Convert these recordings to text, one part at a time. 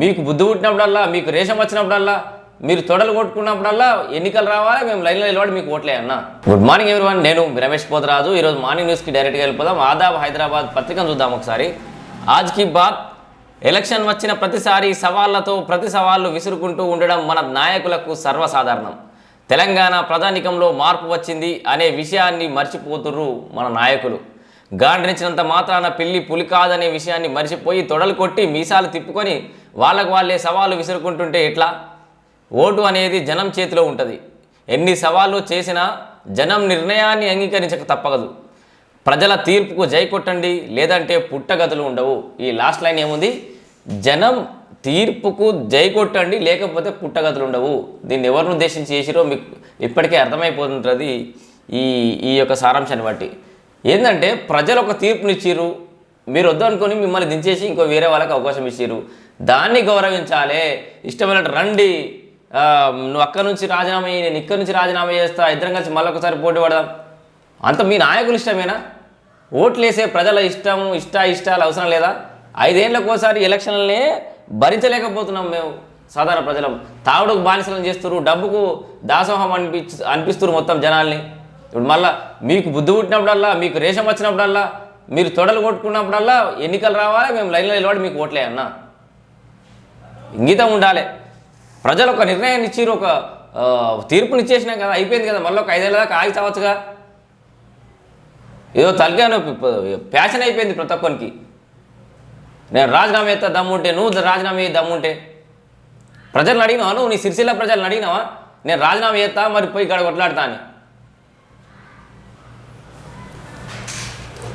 మీకు బుద్ధి పుట్టినప్పుడల్లా మీకు రేషం వచ్చినప్పుడల్లా మీరు తొడలు కొట్టుకున్నప్పుడల్లా ఎన్నికలు రావాలి? మేము లైన్లో నిలబడి మీకు ఓట్లే అన్న. గుడ్ మార్నింగ్ ఎవరివన్ నేను రమేష్ పోతరాజు. ఈరోజు మార్నింగ్ న్యూస్కి డైరెక్ట్గా వెళ్ళిపోదాం. ఆదాబ్ హైదరాబాద్ పత్రికను చూద్దాం ఒకసారి. ఆజ్కి బాత్. ఎలక్షన్ వచ్చిన ప్రతిసారి సవాళ్ళతో ప్రతి సవాళ్ళు విసురుకుంటూ ఉండడం మన నాయకులకు సర్వసాధారణం. తెలంగాణ ప్రధానికంలో మార్పు వచ్చింది అనే విషయాన్ని మర్చిపోతుర్రు మన నాయకులు. గాండ్రించినంత మాత్రాన పిల్లి పులి కాదనే విషయాన్ని మర్చిపోయి తొడలు కొట్టి మీసాలు తిప్పుకొని వాళ్ళకు వాళ్ళే సవాలు విసురుకుంటుంటే ఎట్లా? ఓటు అనేది జనం చేతిలో ఉంటుంది. ఎన్ని సవాళ్ళు చేసినా జనం నిర్ణయాన్ని అంగీకరించక తప్పదు ప్రజల తీర్పుకు జై కొట్టండి లేదంటే పుట్టగతులు ఉండవు. ఈ లాస్ట్ లైన్ ఏముంది? జనం తీర్పుకు జై కొట్టండి లేకపోతే పుట్టగతులు ఉండవు. దీన్ని ఎవరిని ఉద్దేశించి చేసిరో మీకు ఇప్పటికే అర్థమైపోతుంటుంది ఈ ఈ యొక్క సారాంశాన్ని బట్టి. ఏంటంటే ప్రజలు ఒక తీర్పునిచ్చిర్రు. మీరు వద్దనుకొని మిమ్మల్ని దించేసి ఇంకో వేరే వాళ్ళకి అవకాశం ఇచ్చిర్రు. దాన్ని గౌరవించాలి. ఇష్టమైనట్టు రండి. నువ్వు అక్కడి నుంచి రాజీనామా నేను ఇక్కడి నుంచి రాజీనామా చేస్తా. ఇద్దరం కలిసి మళ్ళొకసారి పోటీ పడదాం. అంత మీ నాయకులు ఇష్టమేనా? ఓట్లేసే ప్రజల ఇష్టం ఇష్ట ఇష్టాలు అవసరం లేదా? ఐదేళ్ళకు ఒకసారి ఎలక్షన్లనే భరించలేకపోతున్నాం మేము సాధారణ ప్రజలం. తాగుడుకు బానిసలను చేస్తున్నారు డబ్బుకు దాసోహం అనిపి అనిపిస్తున్నారు మొత్తం జనాల్ని. ఇప్పుడు మళ్ళా మీకు బుద్ధి పుట్టినప్పుడల్లా మీకు రేషం వచ్చినప్పుడల్లా మీరు తొడలు కొట్టుకున్నప్పుడల్లా ఎన్నికలు రావాలి మేము లైన్లో నిలబడి మీకు ఓట్లే అన్నా. ఇంగితం ఉండాలి. ప్రజలు ఒక నిర్ణయాన్ని ఇచ్చిర్రు ఒక ఆ, తీర్పుని కదా అయిపోయింది కదా మళ్ళీ ఒక ఐదేళ్ళ దాకా ఆగి చావచ్చుగా. ఏదో తలకాయ ప్యాషన్ అయిపోయింది ప్రతి ఒక్కరికి నేను రాజీనామా చేస్తా దమ్ముంటే నువ్వు రాజీనామా చేయి దమ్ముంటే. ప్రజలను అడిగినావా? నువ్వు నీ సిరిసిల్ల ప్రజలను అడిగినావా? నేను రాజీనామా చేస్తా మరి పోయి ఇక్కడ కొట్లాడతా అని.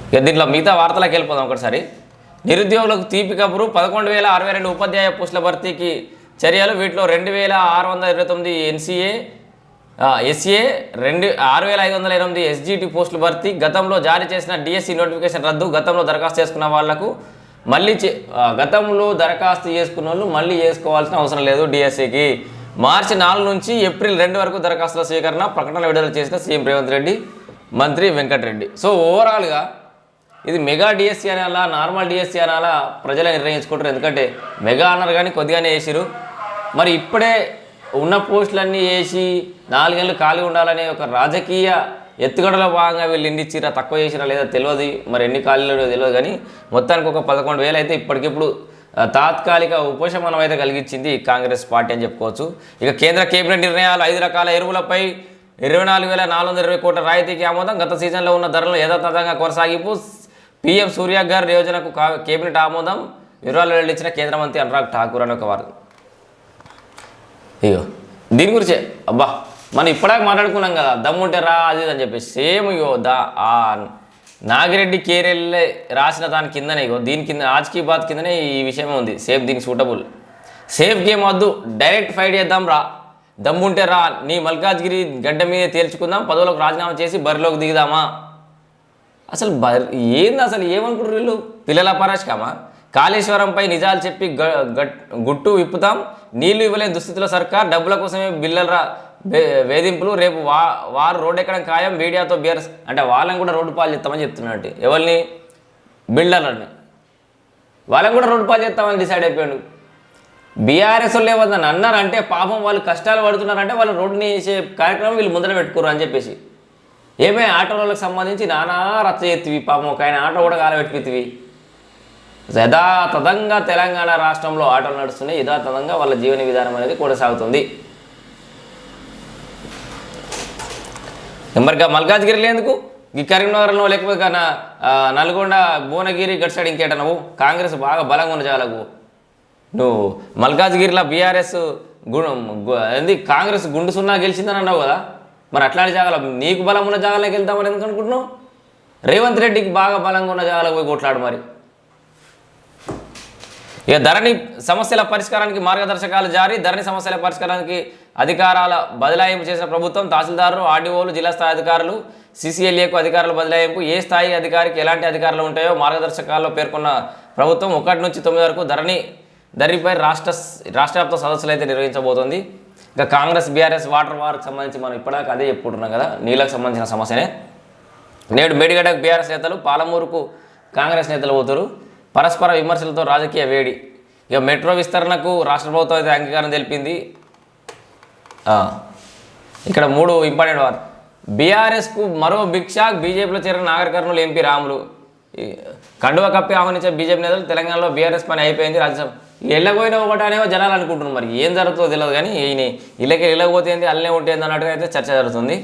ఇక దీంట్లో మిగతా వార్తలకు వెళ్ళిపోదాం ఒకసారి. నిరుద్యోగులకు తీపి కబురు పదకొండు వేల అరవై రెండు ఉపాధ్యాయ పోస్టుల భర్తీకి చర్యలు వీటిలో రెండు వేల ఆరు వందల ఇరవై తొమ్మిది ఎన్సీఏ ఎస్ఏ రెండు ఆరు వేల ఐదు వందల ఎనిమిది ఎస్జిటి పోస్టుల భర్తీ గతంలో జారీ చేసిన డిఎస్సి నోటిఫికేషన్ రద్దు గతంలో దరఖాస్తు చేసుకున్న వాళ్ళకు మళ్ళీ చే- గతంలో దరఖాస్తు చేసుకున్న వాళ్ళు మళ్ళీ చేసుకోవాల్సిన అవసరం లేదు డిఎస్సికి. మార్చి నాలుగు నుంచి ఏప్రిల్ రెండు వరకు దరఖాస్తుల స్వీకరణ ప్రకటన విడుదల చేసిన సీఎం రేవంత్ రెడ్డి మంత్రి వెంకటరెడ్డి. సో ఓవరాల్గా ఇది మెగా డిఎస్సీ అనాలా నార్మల్ డిఎస్సీ అనాలా ప్రజలే నిర్ణయించుకుంటారు. ఎందుకంటే మెగా అన్నారు కానీ కొద్దిగానే వేసిరు మరి ఇప్పుడే ఉన్న పోస్టులన్నీ వేసి నాలుగేళ్ళు ఖాళీ ఉండాలనే ఒక రాజకీయ ఎత్తుగడలో భాగంగా వీళ్ళు ఎన్ని ఇచ్చిరా తక్కువ చేసిరా లేదా తెలియదు. మరి ఎన్ని ఖాళీలు తెలియదు కానీ మొత్తానికి ఒక పదకొండు వేలు అయితే ఇప్పటికిప్పుడు తాత్కాలిక ఉపశమనం అయితే కలిగించింది కాంగ్రెస్ పార్టీ అని చెప్పుకోవచ్చు. ఇక కేంద్ర కేబినెట్ నిర్ణయాలు ఐదు రకాల ఎరువులపై ఇరవై నాలుగు వేల నాలుగు వందల ఇరవై కోట్ల రాయితీకి ఆమోదం. గత సీజన్లో ఉన్న ధరలు యథాతథంగా కొనసాగింపు. పీఎం సూర్యాగర్ యోజనకు కా- కేబినెట్ ఆమోదం వివరాలు వెల్లడించిన కేంద్ర మంత్రి అనురాగ్ ఠాకూర్ అని ఒక వార్త ఇగో దీని గురించే. అబ్బా మనం ఇప్పటిదాకా మాట్లాడుకున్నాం కదా దమ్ముంటే రా అది అని చెప్పేసి. సేమ్ ఇగో దా ఆ నాగిరెడ్డి కేరెళ్ళే రాసిన దాని కిందనే ఇగో దీని కింద ఆజ్కీ బాత్ కిందనే ఈ విషయం ఉంది. సేఫ్ దీనికి సూటబుల్. సేఫ్ గేమ్ వద్దు డైరెక్ట్ ఫైట్ చేద్దాం రా. దమ్ముంటే రా నీ మల్కాజ్గిరి గడ్డ మీద తేల్చుకుందాం పదవులకు రాజీనామా చేసి బరిలోకి దిగుదామా? అసలు ఏంది అసలు ఏమనుకుంటారు వీళ్ళు? పిల్లల పరాశకమా? కాళేశ్వరంపై నిజాలు చెప్పి గ- గుట్టు విప్పుతాం. నీళ్ళు ఇవ్వలేని దుస్థితిలో సర్కార్ డబ్బుల కోసమే బిల్లల వేధింపులు రేపు వా వారు రోడ్డు ఎక్కడం ఖాయం మీడియాతో బీఆర్ఎస్ అంటే వాళ్ళని కూడా రోడ్డు పాలు చేస్తామని చెప్తున్నట్టు ఎవరిని? బిల్డర్లని. వాళ్ళని కూడా రోడ్డు పాలు చేస్తామని డిసైడ్ అయిపోయాడు. బీఆర్ఎస్ వాళ్ళు ఏమన్నా అన్నారంటే పాపం వాళ్ళు కష్టాలు పడుతున్నారంటే వాళ్ళు రోడ్డుని వేసే కార్యక్రమం వీళ్ళు ముందర పెట్టుకోరు అని చెప్పేసి. ఏమే ఆటోలకు సంబంధించి నానా రచ్చ ఎత్తివి పాపం ఒక ఆయన ఆటో కూడా కాలబెట్టుకుతివి యథాతథంగా తెలంగాణ రాష్ట్రంలో ఆటోలు నడుస్తున్నాయి యథాతథంగా వాళ్ళ జీవన విధానం అనేది కొనసాగుతుంది. మరిగా మల్కాజ్గిరిలో ఎందుకు ఈ కరీంనగర్లో లేకపోతే నా నల్గొండ భువనగిరి గట్ సైడ్ ఇంకేట నువ్వు కాంగ్రెస్ బాగా బలంగా ఉన్న చాలకు నువ్వు మల్కాజ్గిరిలో బీఆర్ఎస్ గు ఏంది కాంగ్రెస్ గుండు సున్నా గెలిచిందని అన్నావు కదా? మరి అట్లాంటి జాగాలో నీకు బలం ఉన్న జాగాలోకి వెళ్తామని ఎందుకు అనుకుంటున్నావు? రేవంత్ రెడ్డికి బాగా బలంగా ఉన్న జాగాలకు పోయి కొట్లాడు మరి. ఇక ధరణి సమస్యల పరిష్కారానికి మార్గదర్శకాలు జారీ ధరణి సమస్యల పరిష్కారానికి అధికారాల బదలాయింపు చేసిన ప్రభుత్వం తహసీల్దారులు ఆర్డీఓలు జిల్లా స్థాయి అధికారులు సీసీఎల్ఏకు అధికారుల బదలాయింపు ఏ స్థాయి అధికారికి ఎలాంటి అధికారులు ఉంటాయో మార్గదర్శకాల్లో పేర్కొన్న ప్రభుత్వం ఒకటి నుంచి తొమ్మిది వరకు ధరణి ధరణిపై రాష్ట్ర రాష్ట్ర వ్యాప్త సదస్సులు అయితే నిర్వహించబోతోంది. ఇక కాంగ్రెస్ బీఆర్ఎస్ వాటర్ వార్కి సంబంధించి మనం ఇప్పటిదాకా అదే చెప్పుకుంటున్నాం కదా నీళ్ళకు సంబంధించిన సమస్యనే. నేడు మేడిగడ్డకు బీఆర్ఎస్ నేతలు పాలమూరుకు కాంగ్రెస్ నేతలు పోతారు. పరస్పర విమర్శలతో రాజకీయ వేడి. ఇక మెట్రో విస్తరణకు రాష్ట్ర ప్రభుత్వం అయితే అంగీకారం తెలిపింది. ఇక్కడ మూడు ఇంపార్టెంట్ వారు బీఆర్ఎస్కు మరో బిగ్ షాక్ బీజేపీలో చేరిన నాగరికర్ణులు ఎంపీ రాములు. కండువ కప్పి ఆహ్వానించే బీజేపీ నేతలు తెలంగాణలో బీఆర్ఎస్ పని అయిపోయింది రాజ్యసభ వెళ్ళకపోయినా ఒకటనేవో జనాలు అనుకుంటున్నారు మరి. ఏం జరుగుతుందో తెలియదు కానీ ఈయన ఇళ్ళకి వెళ్ళకపోతే ఏంది అల్లనే ఉంటుంది అన్నట్టుగా అయితే చర్చ జరుగుతుంది.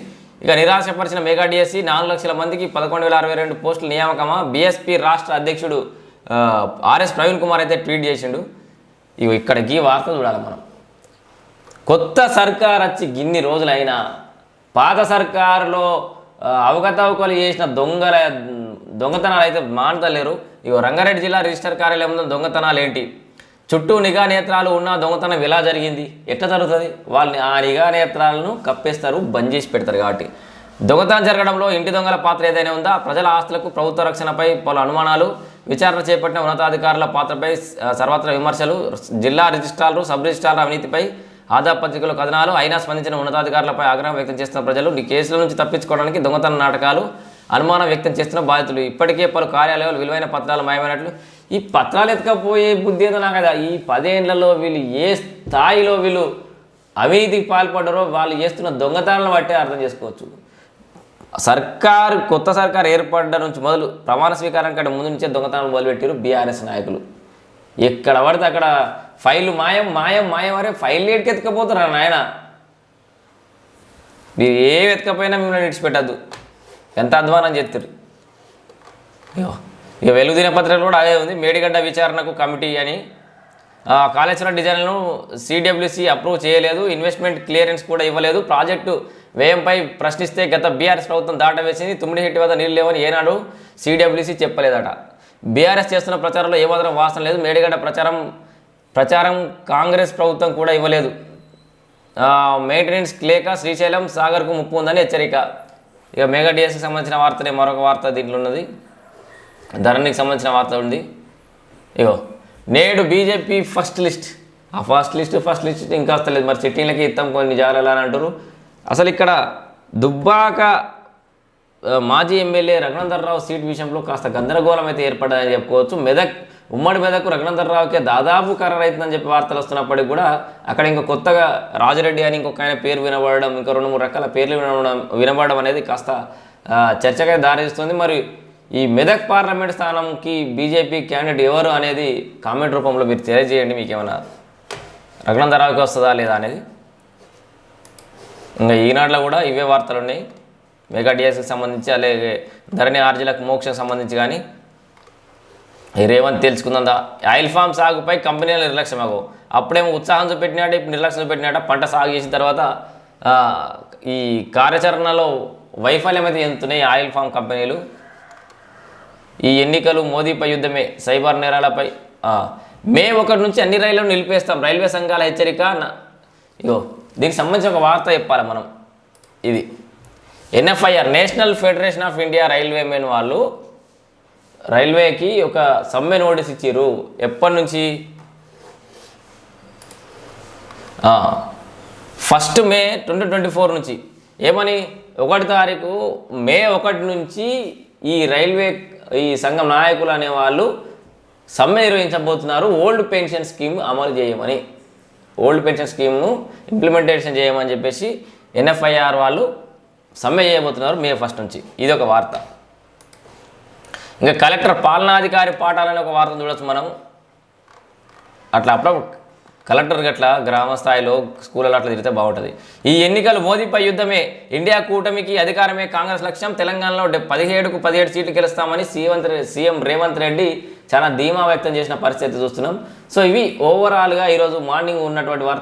ఇక నిరాశపరిచిన మెగా డిఎస్సి నాలుగు లక్షల మందికి పదకొండు వేల అరవై రెండు పోస్టుల నియామకమా? బీఎస్పీ రాష్ట్ర అధ్యక్షుడు ఆర్ఎస్ ప్రవీణ్ కుమార్ అయితే ట్వీట్ చేసిండు. ఇగో ఇక్కడ వార్త చూడాలి మనం. కొత్త సర్కార్ వచ్చి గిన్ని రోజులైనా పాత సర్కారులో అవకతవకలు చేసిన దొంగల దొంగతనాలు అయితే మానతలేరు. ఇగో రంగారెడ్డి జిల్లా రిజిస్టర్ కార్యాలయం దొంగతనాలు ఏంటి? చుట్టూ నిఘా నేత్రాలు ఉన్న దొంగతనం ఎలా జరిగింది? ఎట్లా జరుగుతుంది? వాళ్ళని ఆ నిఘా నేత్రాలను కప్పేస్తారు బంద్ చేసి పెడతారు కాబట్టి. దొంగతనం జరగడంలో ఇంటి దొంగల పాత్ర ఏదైనా ఉందా? ప్రజల ఆస్తులకు ప్రభుత్వ రక్షణపై పలు అనుమానాలు విచారణ చేపట్టిన ఉన్నతాధికారుల పాత్రపై సర్వత్ర సర్వత్రా విమర్శలు జిల్లా రిజిస్ట్రార్లు సబ్ రిజిస్ట్రార్ల అవినీతిపై ఆదా పత్రికలు కథనాలు అయినా స్పందించిన ఉన్నతాధికారులపై ఆగ్రహం వ్యక్తం చేస్తున్న ప్రజలు ఈ కేసుల నుంచి తప్పించుకోవడానికి దొంగతన నాటకాలు అనుమానం వ్యక్తం చేస్తున్న బాధితులు. ఇప్పటికే పలు కార్యాలయాలు విలువైన పత్రాలు మాయమైనట్లు ఈ పత్రాలు ఎత్తుకపోయే బుద్ధి ఏదో నాకు కదా ఈ పదేండ్లలో వీళ్ళు ఏ స్థాయిలో వీళ్ళు అవినీతికి పాల్పడ్డారో వాళ్ళు చేస్తున్న దొంగతనాలను బట్టే అర్థం చేసుకోవచ్చు. సర్కారు కొత్త సర్కారు ఏర్పడ్డ నుంచి మొదలు ప్రమాణ స్వీకారం కంటే ముందు నుంచే దొంగతనాలు మొదలుపెట్టారు బీఆర్ఎస్ నాయకులు. ఎక్కడ పడితే అక్కడ ఫైల్ మాయం మాయం మాయం అరే ఫైల్ ఏడికి ఎత్తుకపోతారా నాయన? మీరు ఏం ఎత్తుకపోయినా మిమ్మల్ని విడిచిపెట్టద్దు. ఎంత అధ్వానం చేస్తారు అయ్యో. ఇక వెలుగు దినపత్రికలు కూడా అదే ఉంది. మేడిగడ్డ విచారణకు కమిటీ అని. ఆ, కాళేశ్వరం డిజైన్లను సిడబ్ల్యూసి అప్రూవ్ చేయలేదు. ఇన్వెస్ట్మెంట్ క్లియరెన్స్ కూడా ఇవ్వలేదు. ప్రాజెక్టు వ్యయంపై ప్రశ్నిస్తే గత బీఆర్ఎస్ ప్రభుత్వం దాటవేసింది. తుమ్మిడి హెట్టి వద్ద నీళ్ళు లేవని ఏనాడు సిడబ్ల్యూసి చెప్పలేదట. బీఆర్ఎస్ చేస్తున్న ప్రచారంలో ఏమాత్రం వాసన లేదు. మేడిగడ్డ ప్రచారం ప్రచారం కాంగ్రెస్ ప్రభుత్వం కూడా ఇవ్వలేదు. మెయింటెనెన్స్ లేక శ్రీశైలం సాగర్కు ముప్పు ఉందని హెచ్చరిక. ఇక మెగా డిఎస్కి సంబంధించిన వార్తనే మరొక వార్త దీంట్లో ఉన్నది. ధరణికి సంబంధించిన వార్త ఉంది. ఇగో నేడు బీజేపీ ఫస్ట్ లిస్ట్ ఆ ఫస్ట్ లిస్ట్ ఫస్ట్ లిస్ట్ ఇంకా వస్తలేదు మరి చిట్టీలకి ఇస్తాం కొన్ని జాగ్రత్తలు అని అంటారు అసలు ఇక్కడ దుబ్బాక మాజీ ఎమ్మెల్యే రఘునందర్రావు సీట్ విషయంలో కాస్త గందరగోళం అయితే ఏర్పడ్డదని చెప్పుకోవచ్చు. మెదక్ ఉమ్మడి మెదక్ రఘునందర్రావుకే దాదాపు ఖరారు అవుతుందని చెప్పి వార్తలు వస్తున్నప్పటికీ కూడా అక్కడ ఇంకా కొత్తగా రాజరెడ్డి అని ఇంకొక ఆయన పేరు వినబడడం ఇంకా రెండు మూడు రకాల పేర్లు వినబడడం వినబడడం అనేది కాస్త చర్చగా దారిస్తుంది మరి ఈ మెదక్ పార్లమెంట్ స్థానంకి బీజేపీ క్యాండిడేట్ ఎవరు అనేది కామెంట్ రూపంలో మీరు తెలియజేయండి మీకు ఏమైనా రఘునందరావుకి వస్తుందా లేదా అనేది. ఇంకా ఈనాడులో కూడా ఇవే వార్తలు ఉన్నాయి మెగా డిఎస్కి సంబంధించి అలాగే ధరణి ఆర్జీలకు మోక్షకు సంబంధించి కానీ రేవంత్ తెలుసుకుందా ఆయిల్ ఫామ్ సాగుపై కంపెనీలు నిర్లక్ష్యం అగో. అప్పుడేమో ఉత్సాహం చూపెట్టినాడు ఇప్పుడు నిర్లక్ష్యం చూపెట్టినాట పంట సాగు చేసిన తర్వాత ఈ కార్యాచరణలో వైఫల్యం అయితే ఎంతున్నాయి ఆయిల్ ఫామ్ కంపెనీలు. ఈ ఎన్నికలు మోదీపై యుద్ధమే సైబర్ నేరాలపై. మే ఒకటి నుంచి అన్ని రైళ్ళను నిలిపేస్తాం. రైల్వే సంఘాల హెచ్చరిక ఇగో దీనికి సంబంధించి ఒక వార్త చెప్పాలి మనం. ఇది NFIR national federation of India railway men వాళ్ళు రైల్వేకి ఒక సమ్మె నోటీస్ ఇచ్చారు ఎప్పటి నుంచి? First May twenty twenty four నుంచి. ఏమని? ఒకటి తారీఖు మే ఒకటి నుంచి ఈ రైల్వే ఈ సంఘం నాయకులు అనేవాళ్ళు సమ్మె నిర్వహించబోతున్నారు. ఓల్డ్ పెన్షన్ స్కీమ్ అమలు చేయమని. ఓల్డ్ పెన్షన్ స్కీమ్ను ఇంప్లిమెంటేషన్ చేయమని చెప్పేసి ఎన్ఎఫ్ఐఆర్ వాళ్ళు సమ్మె చేయబోతున్నారు మే ఫస్ట్ నుంచి. ఇది ఒక వార్త. ఇంకా కలెక్టర్ పాలనాధికారి పాఠాలని ఒక వార్త చూడొచ్చు మనం. అట్లా అప్పుడప్పుడు కలెక్టర్ గట్ల గ్రామ స్థాయిలో స్కూళ్ళలో అట్లా తిరిగితే బాగుంటుంది. ఈ ఎన్నికలు మోదీపై యుద్ధమే ఇండియా కూటమికి అధికారమే కాంగ్రెస్ లక్ష్యం తెలంగాణలో పదిహేడుకు పదిహేడు సీట్లు గెలుస్తామని సీఎం సీఎం రేవంత్ రెడ్డి చాలా ధీమా వ్యక్తం చేసిన పరిస్థితి చూస్తున్నాం. సో ఇవి ఓవరాల్గా ఈరోజు మార్నింగ్ ఉన్నటువంటి వార్త.